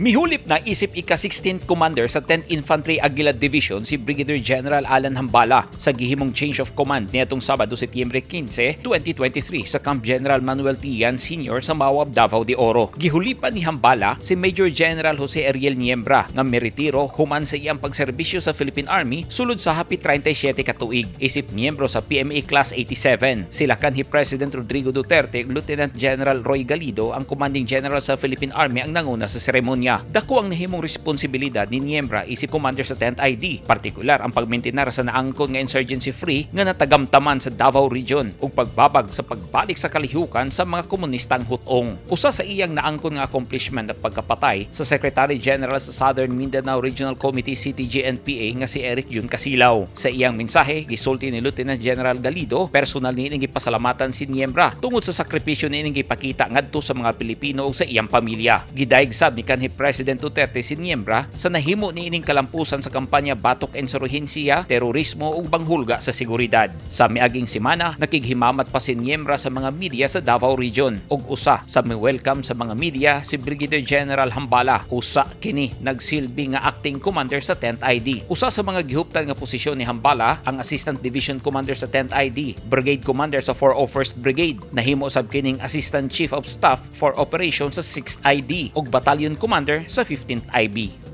Mihulip na isip ika-16th Commander sa 10th Infantry Aguila Division si Brigadier General Alan Hambala sa gihimong change of command nitong Sabado, Setyembre 15, 2023 sa Camp General Manuel Tian Sr. sa Mawab, Davao de Oro. Gihulipan ni Hambala si Major General Jose Ariel Niembra nga meritiro human sa iyang pagserbisyo sa Philippine Army sulod sa hapit 37 ka tuig. Isip miyembro sa PMA Class 87. Sila kanhi President Rodrigo Duterte Lieutenant General Roy Galido ang commanding general sa Philippine Army ang nanguna sa seremonya. Dako ang nahimong responsibilidad ni Niembra isip commander sa 10th ID, partikular ang pagmintinar sa naangkon nga insurgency free nga natagamtaman sa Davao Region ug pagbabag sa pagbalik sa kalihukan sa mga komunistang hutong. Usa sa iyang naangkon nga accomplishment at pagkapatay sa Secretary General sa Southern Mindanao Regional Committee CTG-NPA nga si Eric Jun Casilaw. Sa iyang mensahe, gisulti ni Lieutenant General Galido, personal ni ining gipasalamatan si Niembra tungod sa sakripisyo ni ining gipakita ngadto sa mga Pilipino ug sa iyang pamilya. Gidaig sab ni kanhi President Duterte si Niembra sa nahimo ni ining kalampusan sa kampanya Batok Insurhensiya, Terorismo ug Banghulga sa Seguridad. Sa miaging semana, nakighimamat pa si Niembra sa mga media sa Davao Region ug usa sa mi-welcome sa mga media si Brigadier General Hambala. Usa kini nagsilbi nga acting commander sa 10th ID. Usa sa mga gihuptan nga posisyon ni Hambala ang Assistant Division Commander sa 10th ID, Brigade Commander sa 401st Brigade, nahimo sab kining Assistant Chief of Staff for Operations sa 6th ID ug Battalion Commander sa 15th IB.